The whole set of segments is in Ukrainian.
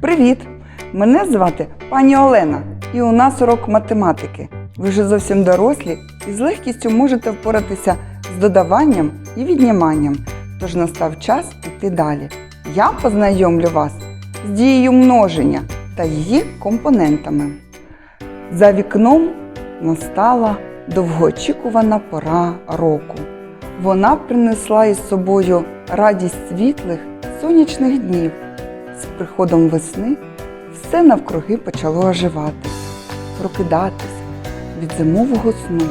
Привіт! Мене звати пані Олена, і у нас урок математики. Ви вже зовсім дорослі і з легкістю можете впоратися з додаванням і відніманням. Тож настав час іти далі. Я познайомлю вас з дією множення та її компонентами. За вікном настала довгоочікувана пора року. Вона принесла із собою радість світлих сонячних днів. З приходом весни все навкруги почало оживати, прокидатись від зимового сну.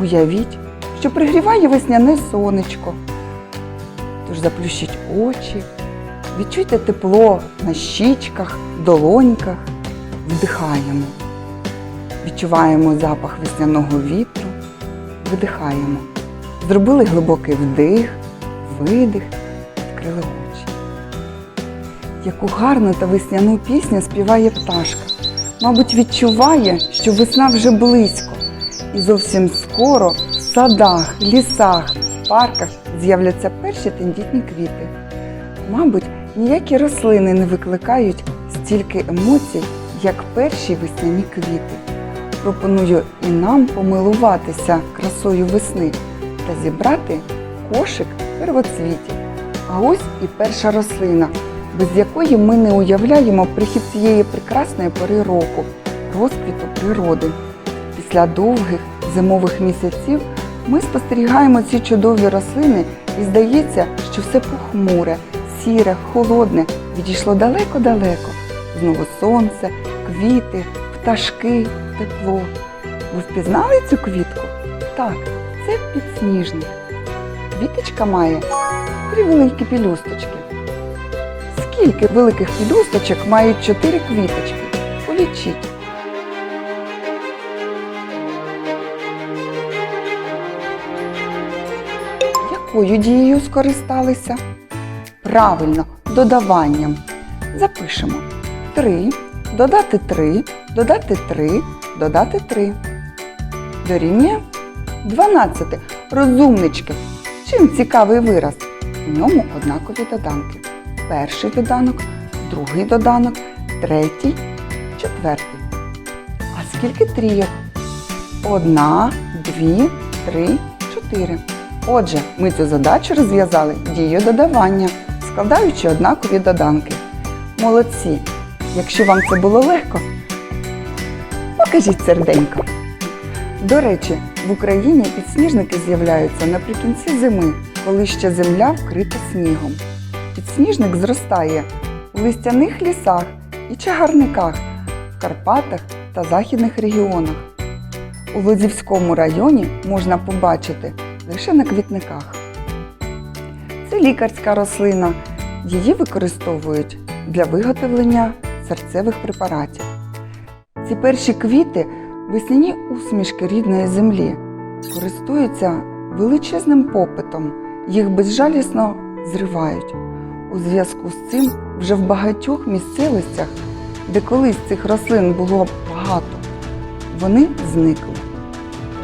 Уявіть, що пригріває весняне сонечко. Тож заплющіть очі, відчуйте тепло на щічках, долоньках, вдихаємо. Відчуваємо запах весняного вітру, видихаємо. Зробили глибокий вдих, видих. Яку гарну та весняну пісню співає пташка. Мабуть, відчуває, що весна вже близько, і зовсім скоро в садах, лісах, парках з'являться перші тендітні квіти. Мабуть, ніякі рослини не викликають стільки емоцій, як перші весняні квіти. Пропоную і нам помилуватися красою весни та зібрати кошик первоцвітів. А ось і перша рослина, без якої ми не уявляємо прихід цієї прекрасної пори року, розквіту природи. Після довгих зимових місяців ми спостерігаємо ці чудові рослини і здається, що все похмуре, сіре, холодне відійшло далеко-далеко. Знову сонце, квіти, пташки, тепло. Ви впізнали цю квітку? Так, це підсніжник. Квіточка має три великі пілюсточки. Скільки великих пілюсточок мають чотири квіточки? Полічіть. Якою дією скористалися? Правильно, додаванням. Запишемо 3, додати 3, додати 3, додати 3. Дорівнює 12. Розумнички. Чим цікавий вираз? В ньому однакові доданки. Перший доданок, другий доданок, третій, четвертий. А скільки трійок? Одна, дві, три, чотири. Отже, ми цю задачу розв'язали дією додавання, складаючи однакові доданки. Молодці! Якщо вам це було легко, покажіть серденько. До речі, в Україні підсніжники з'являються наприкінці зими, коли ще земля вкрита снігом. Підсніжник зростає у листяних лісах і чагарниках, в Карпатах та західних регіонах. У Лозівському районі можна побачити лише на квітниках. Це лікарська рослина. Її використовують для виготовлення серцевих препаратів. Ці перші квіти весняні усмішки рідної землі, користуються величезним попитом, їх безжалісно зривають. У зв'язку з цим вже в багатьох місцевостях, де колись цих рослин було багато, вони зникли.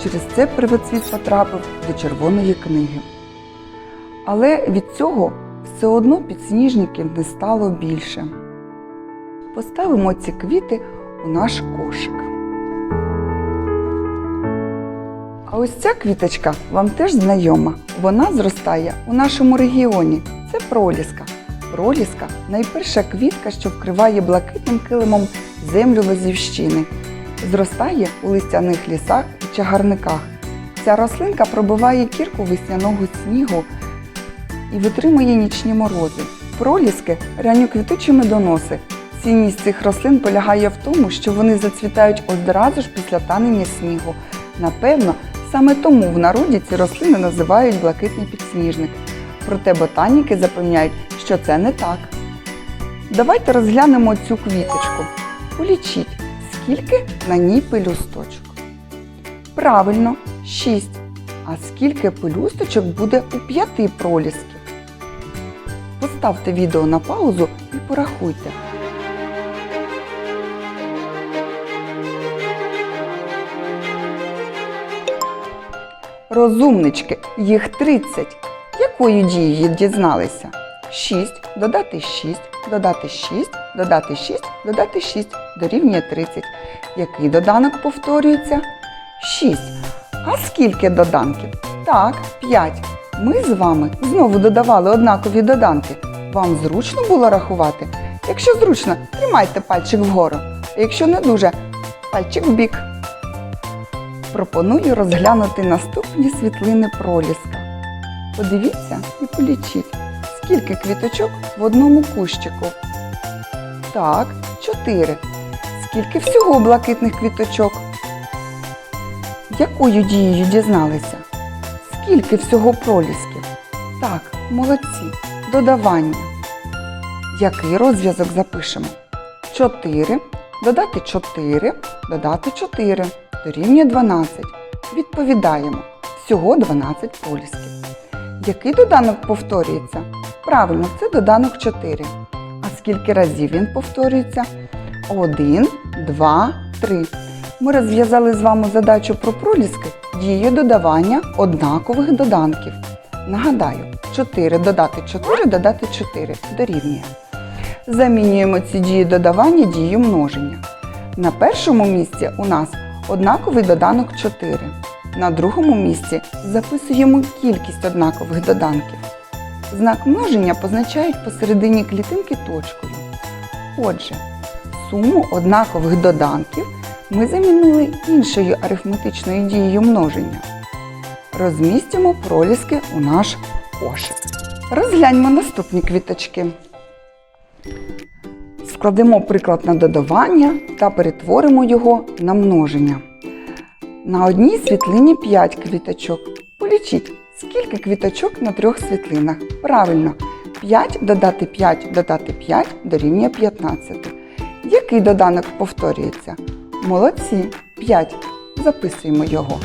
Через це первоцвіт потрапив до Червоної книги. Але від цього все одно підсніжників не стало більше. Поставимо ці квіти у наш кошик. А ось ця квіточка вам теж знайома. Вона зростає у нашому регіоні. Це проліска. Проліска найперша квітка, що вкриває блакитним килимом землю Лозівщини. Зростає у листяних лісах і чагарниках. Ця рослинка пробиває кірку весняного снігу і витримує нічні морози. Проліски ранньоквітучі медоноси. Цінність цих рослин полягає в тому, що вони зацвітають одразу ж після танення снігу. Напевно, саме тому в народі ці рослини називають блакитний підсніжник. Проте ботаніки запевняють, що це не так. Давайте розглянемо цю квіточку. Полічіть, скільки на ній пелюсточок. Правильно, 6. А скільки пелюсточок буде у п'яти пролісків? Поставте відео на паузу і порахуйте. Розумнички, їх 30. Якою дією дізналися? 6 додати 6 додати 6, додати 6, додати 6 дорівнює 30. Який доданок повторюється? 6. А скільки доданків? Так, 5. Ми з вами знову додавали однакові доданки. Вам зручно було рахувати? Якщо зручно, тримайте пальчик вгору. А якщо не дуже, пальчик вбік. Пропоную розглянути наступні світлини проліска. Подивіться і полічіть, скільки квіточок в одному кущику. Так, 4. Скільки всього блакитних квіточок? Якою дією дізналися? Скільки всього пролісків? Так, молодці. Додавання. Який розв'язок запишемо? 4. Додати 4, додати 4. Дорівнює 12. Відповідаємо. Всього 12 пролісків. Який доданок повторюється? Правильно, це доданок 4. А скільки разів він повторюється? 1, 2, 3. Ми розв'язали з вами задачу про проліски дією додавання однакових доданків. Нагадаю, 4 додати 4 додати 4 дорівнює. Замінюємо ці дії додавання дією множення. На першому місці у нас однаковий доданок 4. На другому місці записуємо кількість однакових доданків. Знак множення позначають посередині клітинки точкою. Отже, суму однакових доданків ми замінили іншою арифметичною дією множення. Розмістимо проліски у наш кошик. Розгляньмо наступні квіточки. Складемо приклад на додавання та перетворимо його на множення. На одній світлині 5 квіточок. Полічіть, скільки квіточок на трьох світлинах. Правильно, 5 додати 5 додати 5 дорівнює 15. Який доданок повторюється? Молодці, 5. Записуємо його.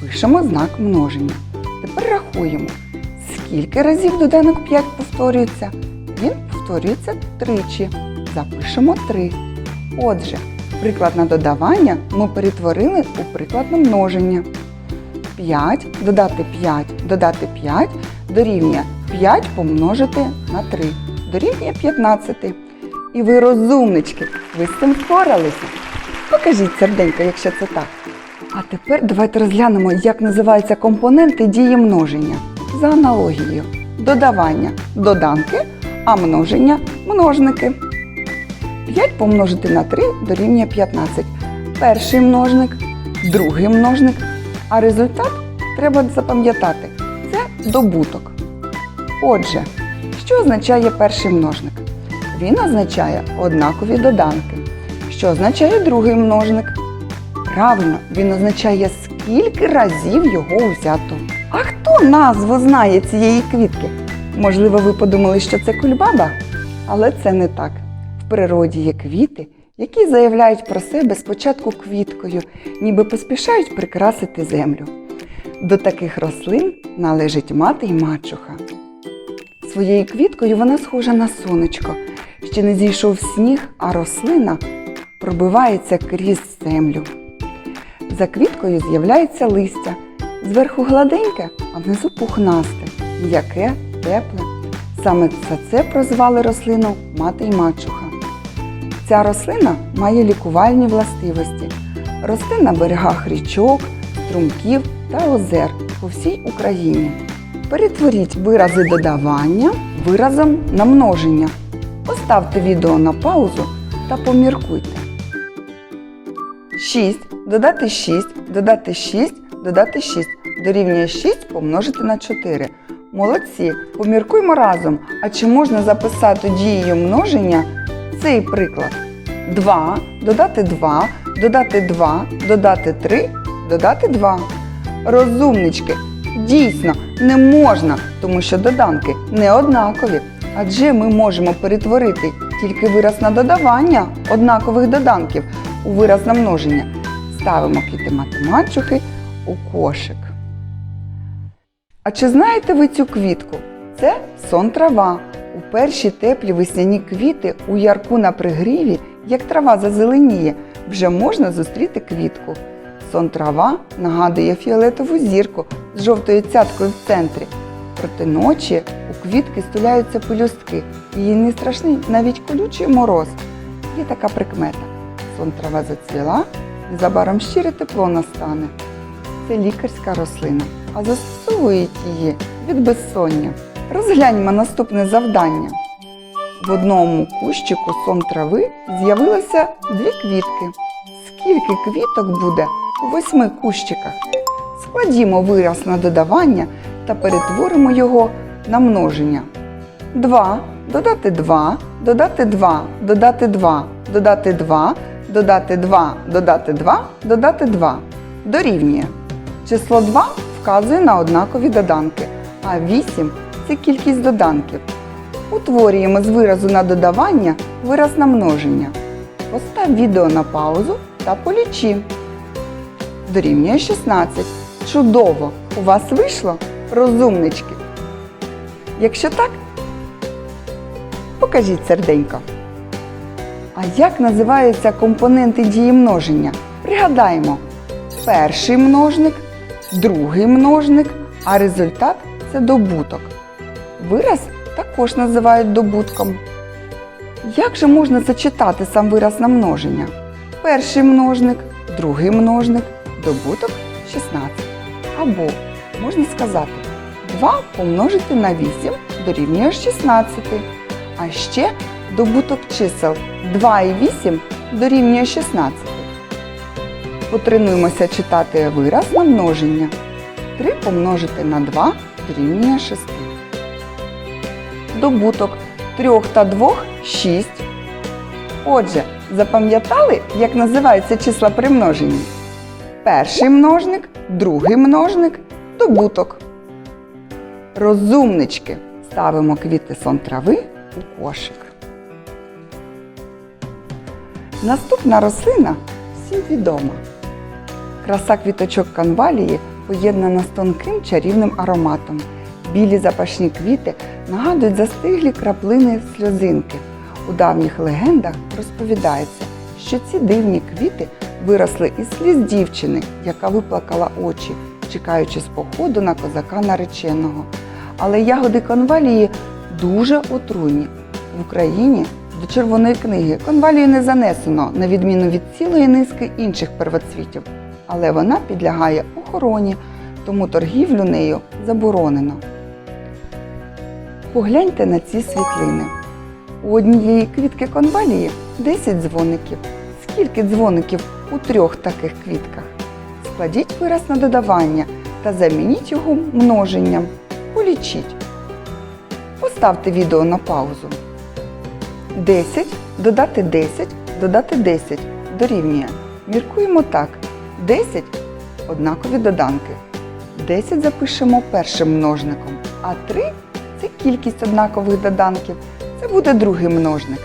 Пишемо знак множення. Тепер рахуємо, скільки разів доданок 5 повторюється. Він повторюється тричі. Запишемо 3. Отже, приклад на додавання ми перетворили у приклад на множення. 5 додати 5 додати 5 дорівнює 5 помножити на 3. Дорівнює 15. І ви розумнички, ви з цим впоралися. Покажіть серденько, якщо це так. А тепер давайте розглянемо, як називаються компоненти дії множення. За аналогією. Додавання доданки, а множення множники. 5 помножити на 3 дорівнює 15. Перший множник, другий множник. А результат треба запам'ятати це добуток. Отже, що означає перший множник? Він означає однакові доданки. Що означає другий множник? Правильно, він означає, скільки разів його взято. А хто назву знає цієї квітки? Можливо, ви подумали, що це кульбаба? Але це не так. В природі є квіти, які заявляють про себе спочатку квіткою, ніби поспішають прикрасити землю. До таких рослин належить мати й мачуха. Своєю квіткою вона схожа на сонечко. Ще не зійшов сніг, а рослина пробивається крізь землю. За квіткою з'являється листя. Зверху гладеньке, а внизу пухнасте, м'яке, тепле. Саме за це прозвали рослину мати й мачуха. Ця рослина має лікувальні властивості. Росте на берегах річок, струмків та озер по всій Україні. Перетворіть вирази додавання виразом на множення. Поставте відео на паузу та поміркуйте. 6 додати 6, додати 6, додати 6 дорівнює 6 помножити на 4. Молодці! Поміркуймо разом. А чи можна записати дією множення цей приклад? 2 додати 2, додати 2, додати 3, додати 2. Розумнички, дійсно не можна, тому що доданки не однакові. Адже ми можемо перетворити тільки вираз на додавання однакових доданків у вираз на множення. Ставимо квіти математчухи у кошик. А чи знаєте ви цю квітку? Це сон трава. У перші теплі весняні квіти у ярку на пригріві, як трава зазеленіє, вже можна зустріти квітку. Сон трава нагадує фіолетову зірку з жовтою цяткою в центрі. Проти ночі у квітки стуляються пелюстки, їй не страшний навіть колючий мороз. Є така прикмета. Сон трава зацвіла, незабаром щире тепло настане. Це лікарська рослина, а застосовують її від безсоння. Розгляньмо наступне завдання. В одному кущику сон трави з'явилося дві квітки. Скільки квіток буде у восьми кущиках? Складімо вираз на додавання та перетворимо його на множення. 2, додати 2, додати 2, додати 2, додати 2, додати 2, додати 2, додати 2. Дорівнює. Число 2 вказує на однакові доданки, а 8 це кількість доданків. Утворюємо з виразу на додавання вираз на множення. Постав відео на паузу та полічи. Дорівнює 16. Чудово! У вас вийшло? Розумнички! Якщо так, покажіть серденько. А як називаються компоненти дії множення? Пригадаємо, перший множник, другий множник, а результат це добуток. Вираз також називають добутком. Як же можна зачитати сам вираз на множення? Перший множник, другий множник, добуток 16. Або можна сказати 2 помножити на 8 дорівнює 16. А ще добуток чисел 2 і 8 дорівнює 16. Потренуємося читати вираз на множення. 3 помножити на 2 дорівнює 6. Добуток 3 та 2 6. Отже, запам'ятали, як називаються числа при множенні? Перший множник, другий множник, добуток. Розумнички. Ставимо квіти сон трави у кошик. Наступна рослина всім відома. Краса квіточок канвалії поєднана з тонким чарівним ароматом. Білі запашні квіти нагадують застиглі краплини сльозинки. У давніх легендах розповідається, що ці дивні квіти виросли із сліз дівчини, яка виплакала очі, чекаючи з походу на козака нареченого. Але ягоди конвалії дуже отруйні. В Україні до Червоної книги конвалію не занесено, на відміну від цілої низки інших первоцвітів, але вона підлягає охороні, тому торгівлю нею заборонено. Погляньте на ці світлини. У однієї квітки конвалії 10 дзвоників. Скільки дзвоників у трьох таких квітках? Складіть вираз на додавання та замініть його множенням. Полічіть. Поставте відео на паузу. 10 додати 10 додати 10 дорівнює. Міркуємо так. 10 однакові доданки. 10 запишемо першим множником, а 3 це кількість однакових доданків. Це буде другий множник.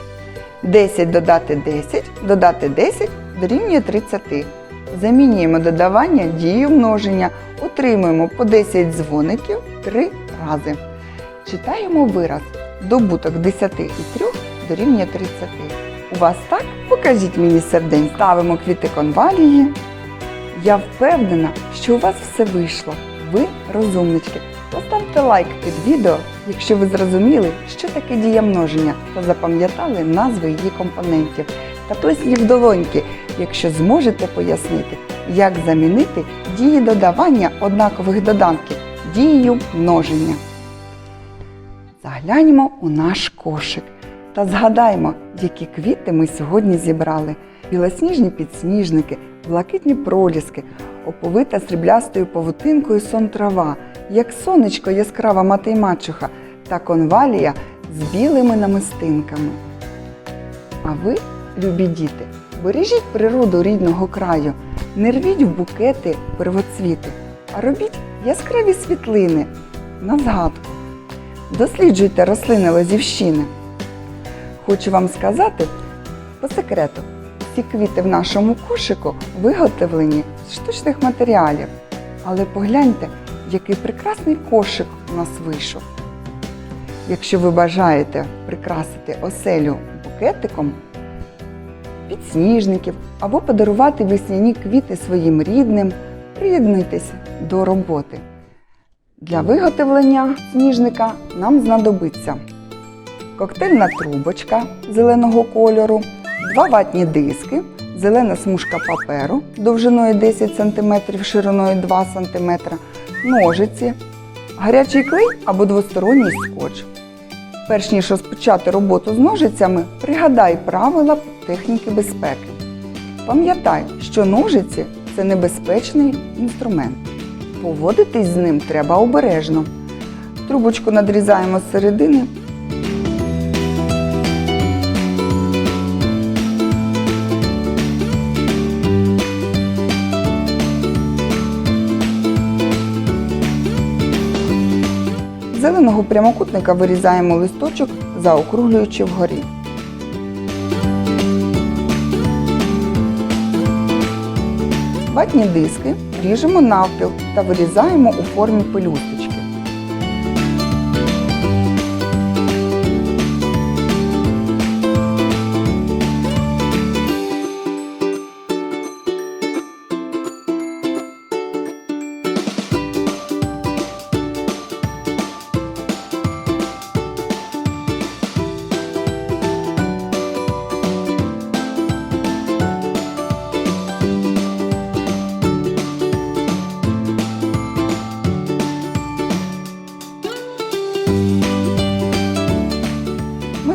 10 додати 10 додати 10 дорівнює 30. Замінюємо додавання дією множення. Отримуємо по 10 дзвоників 3 рази. Читаємо вираз. Добуток 10 і 3 дорівнює 30. У вас так? Покажіть мені сердень. Ставимо квіти конвалії. Я впевнена, що у вас все вийшло. Ви розумнички. Поставте лайк під відео, якщо ви зрозуміли, що таке дія множення та запам'ятали назви її компонентів. Та плесніть в долоньки, якщо зможете пояснити, як замінити дії додавання однакових доданків дією множення. Загляньмо у наш кошик та згадаймо, які квіти ми сьогодні зібрали: білосніжні підсніжники, блакитні проліски, оповита сріблястою павутинкою сон трава, як сонечко яскрава мати мачуха та конвалія з білими намистинками. А ви, любі діти, бережіть природу рідного краю, не рвіть в букети первоцвіти, а робіть яскраві світлини на згадку. Досліджуйте рослини Лозівщини. Хочу вам сказати по секрету, ці квіти в нашому кошику виготовлені з штучних матеріалів. Але погляньте, який прекрасний кошик у нас вийшов. Якщо ви бажаєте прикрасити оселю букетиком підсніжників або подарувати весняні квіти своїм рідним, приєднуйтесь до роботи. Для виготовлення сніжника нам знадобиться коктейльна трубочка зеленого кольору, два ватні диски, зелена смужка паперу довжиною 10 см, шириною 2 см, ножиці, гарячий клей або двосторонній скотч. Перш ніж розпочати роботу з ножицями, пригадай правила техніки безпеки. Пам'ятай, що ножиці це небезпечний інструмент. Поводитись з ним треба обережно. Трубочку надрізаємо з середини. З прямокутника вирізаємо листочок, заокруглюючи вгорі. Ватні диски ріжемо навпіл та вирізаємо у формі пелюсточки.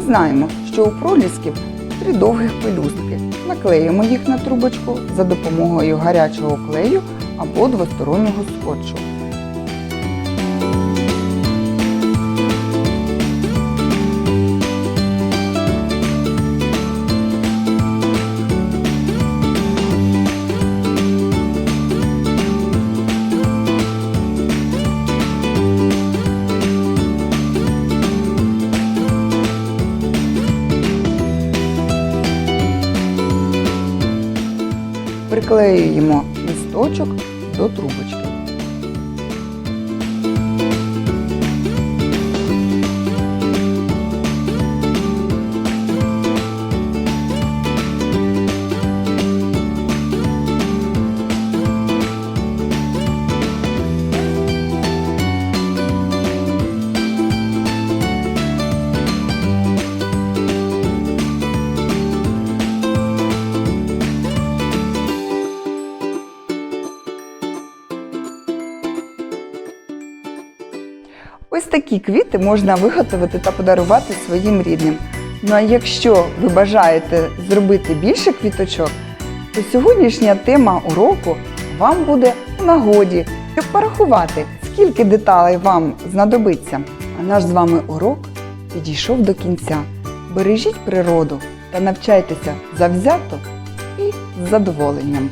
Знаємо, що у пролісків три довгих пелюстки. Наклеїмо їх на трубочку за допомогою гарячого клею або двостороннього скотчу. Приклеюємо листочок до трубочки. Такі квіти можна виготовити та подарувати своїм рідним. Ну а якщо ви бажаєте зробити більше квіточок, то сьогоднішня тема уроку вам буде в нагоді, щоб порахувати, скільки деталей вам знадобиться. А наш з вами урок підійшов до кінця. Бережіть природу та навчайтеся завзято і з задоволенням.